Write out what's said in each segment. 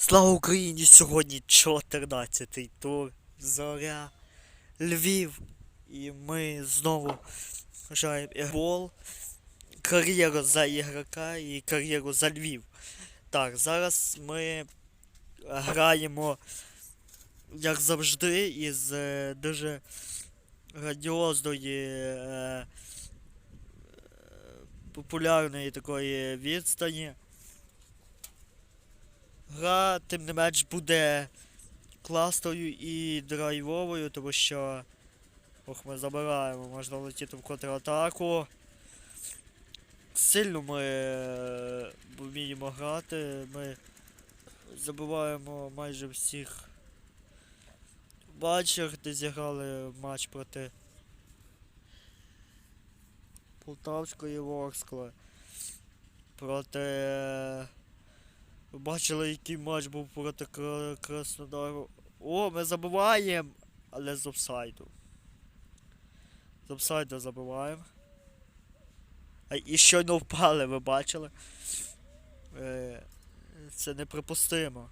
Слава Україні! Сьогодні 14-й тур. Зоря Львів. І ми знову граємо ігрол. Кар'єру за ігрока і кар'єру за Львів. Так, зараз ми граємо, як завжди, із е, дуже грандіозної е, е, популярної такої відстані. Гра, тим не менш, буде класною і драйвовою, тому що. Ох, ми забираємо, можна летіти в контратаку. Сильно ми е, вміємо грати, ми забиваємо майже всіх матчах, де зіграли матч проти Полтавської Ворскли. Проти. Бачили, який матч був проти Кра- Краснодару. О, ми забиваємо, але з офсайду. З офсайду забиваємо. А і щойно впали, ви бачили. Е, це неприпустимо.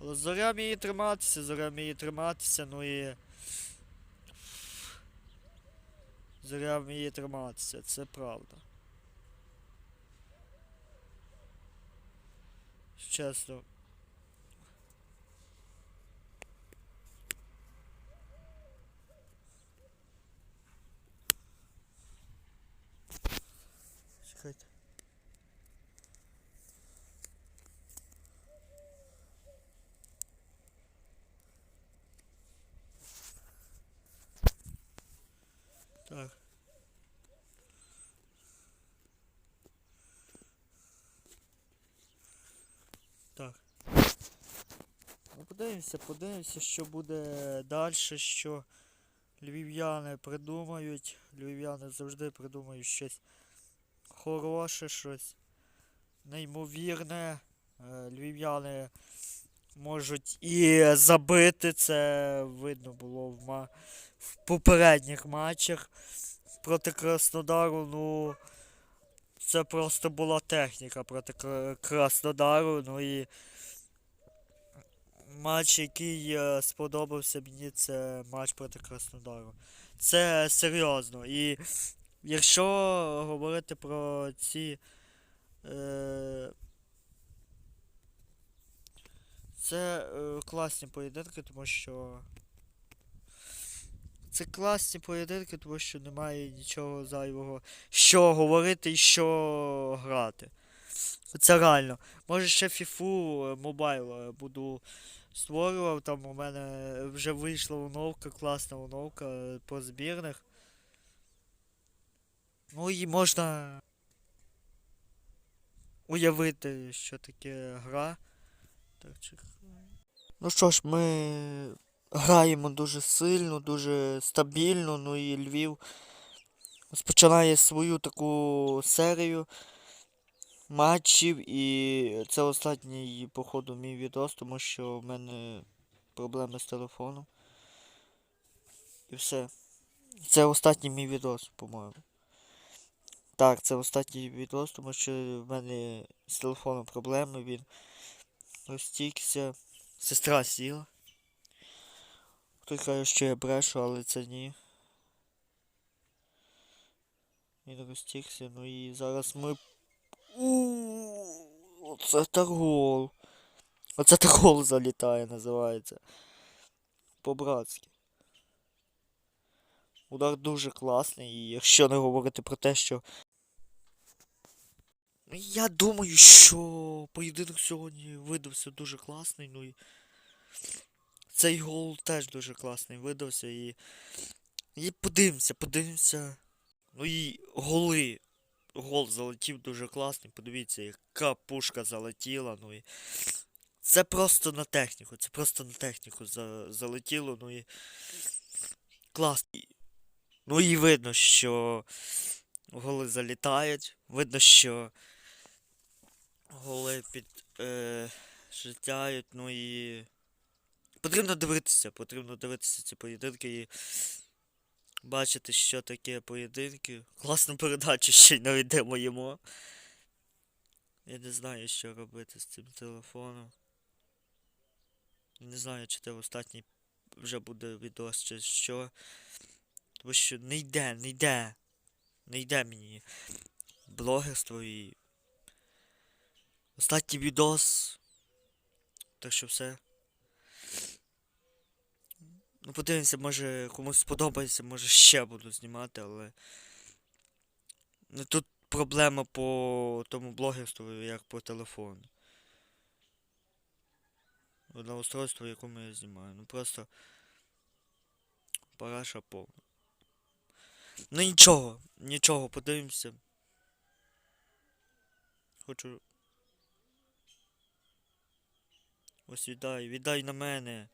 Але зоря вміє триматися, зоря вміє триматися, ну і. Зоря вміє триматися, це правда. Чесно. Чекайте. Так. Так. Ну, подивимося, подивимося, що буде далі, що львів'яни придумають. Львів'яни завжди придумають щось хороше, щось неймовірне. Е, Львів'яни можуть і забити. Це видно було в, ма... в попередніх матчах проти Краснодару. Ну, це просто була техніка проти Краснодару. Ну і матч, який е, сподобався мені, це матч проти Краснодару. Це серйозно. І якщо говорити про ці. Е, це е, класні поєдинки, тому що. Це класні поєдинки, тому що немає нічого зайвого, що говорити і що грати. Це реально. Може ще FIFA Mobile буду створював, там у мене вже вийшла оновка, класна оновка е, по збірних. Ну і можна уявити, що таке гра. Так, чекай. Ну що ж, ми граємо дуже сильно, дуже стабільно, ну і Львів розпочинає свою таку серію матчів і це останній, походу, мій відос, тому що в мене проблеми з телефоном. І все. Це останній мій відос, по-моєму. Так, це останній відос, тому що в мене з телефоном проблеми, він розтікся. Сестра сіла. Хтось каже, що я брешу, але це ні. Він розтікся, ну і зараз ми. У, Оце так гол. Оце так гол залітає, називається. По-братськи. Удар дуже класний, і якщо не говорити про те, що. Ну, Я думаю, що поєдинок сьогодні видався дуже класний, ну і. Цей гол теж дуже класний видався і. І подивимося, подивимося. Ну і голи. Гол залетів дуже класний. Подивіться, яка пушка залетіла. Ну і. Це просто на техніку. Це просто на техніку за... залетіло, ну і. Клас. І- Ну і видно, що голи залітають. Видно, що голи під е, життяють, ну і. Потрібно дивитися, потрібно дивитися ці поєдинки і бачити, що таке поєдинки. Класну передачу ще й навіть йому. Я не знаю, що робити з цим телефоном. Не знаю, чи це останній вже буде відос, чи що. Тому що не йде, не йде. Не йде мені блогерство і. Останній відос. Так що все. Ну, подивимося, може комусь сподобається, може ще буду знімати, але. Ну тут проблема по тому блогерству, як по телефону. На устройство, якому я знімаю. Ну просто. Параша повна. Ну нічого, нічого, подивимося. Хочу. Ось віддай, віддай на мене.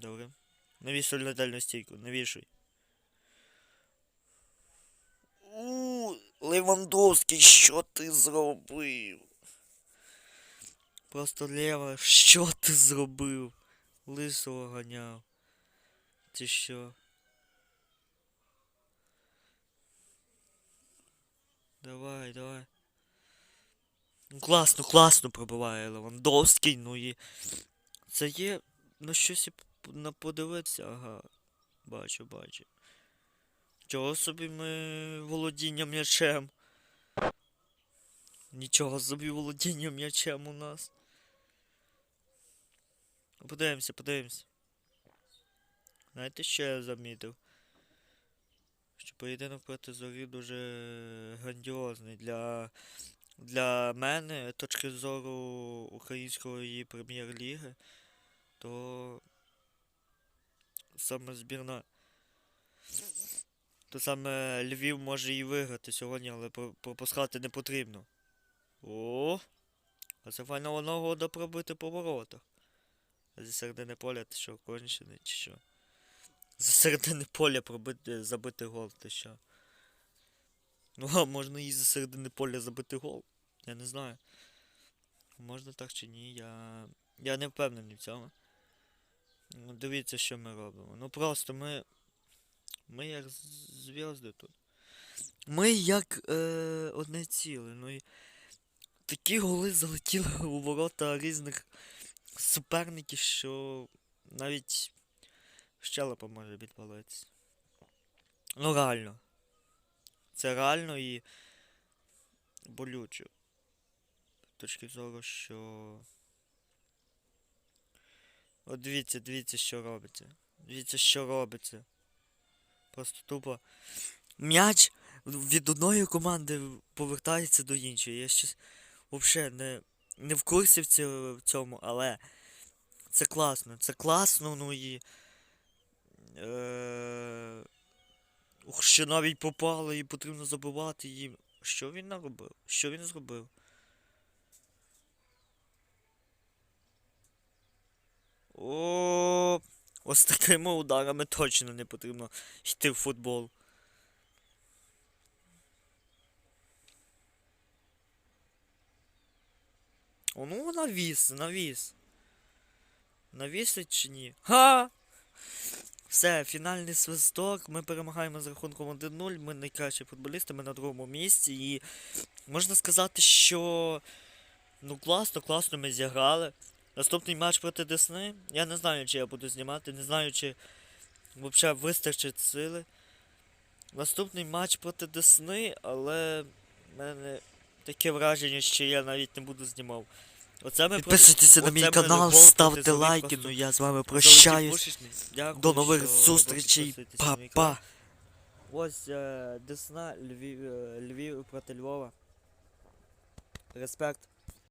Добре. Навішуй летальну стійку, навішуй. У, Левандовський, що ти зробив? Просто Лева, що ти зробив? Лисого ганяв. Ти що? Давай, давай. Ну, класно, класно пробиває Левандовський, ну і. Це є. Ну щось і подивитися, ага. Бачу, бачу. Чого собі ми володіння м'ячем? Нічого собі володіння м'ячем у нас. Ну, Подивимося, подивимося. Знаєте, що я замітив? Що поєдинок проти зорі дуже грандіозний для, для мене, точки зору української прем'єр-ліги, то саме збірна. То саме Львів може і виграти сьогодні, але пропускати не потрібно. О! А це файна нагода пробити по воротах. Зі середини поля ти що, кончений чи що? Зі середини поля пробити, забити гол, ти що? Ну, а можна і зі середини поля забити гол. Я не знаю. Можна так чи ні, я. Я не впевнений в цьому. Ну, дивіться, що ми робимо. Ну просто ми. Ми як з- зв'язки тут. Ми як е, одне ціле. Ну і такі голи залетіли у ворота різних суперників, що навіть щелепа може відпалитися. Ну реально. Це реально і болюче. З точки зору, що. От дивіться, дивіться, що робиться. Дивіться, що робиться. Просто тупо. М'яч від одної команди повертається до іншої. Я щось взагалі не, не в курсі в цьому, але це класно. Це класно, ну і. Е... Що навіть попало і потрібно забивати їм. Що він наробив? Що він зробив? О, ось такими ударами точно не потрібно йти в футбол. О, ну навіс, навіс. Навісить чи ні? Ха! Все, фінальний свисток. Ми перемагаємо з рахунком 1-0. Ми найкращі футболісти, ми на другому місці. І можна сказати, що ну класно, класно ми зіграли. Наступний матч проти Десни. Я не знаю, чи я буду знімати, не знаю, чи взагалі вистачить сили. Наступний матч проти Десни, але в мене таке враження, що я навіть не буду знімав. Оце ми проти- Підписуйтеся на мій оце канал, проти ставте лайки. просто Ну я з вами прощаюсь. Дякую, До нових зустрічей. Па-па. Ось е, Десна, Львів, е, Львів проти Львова. Респект.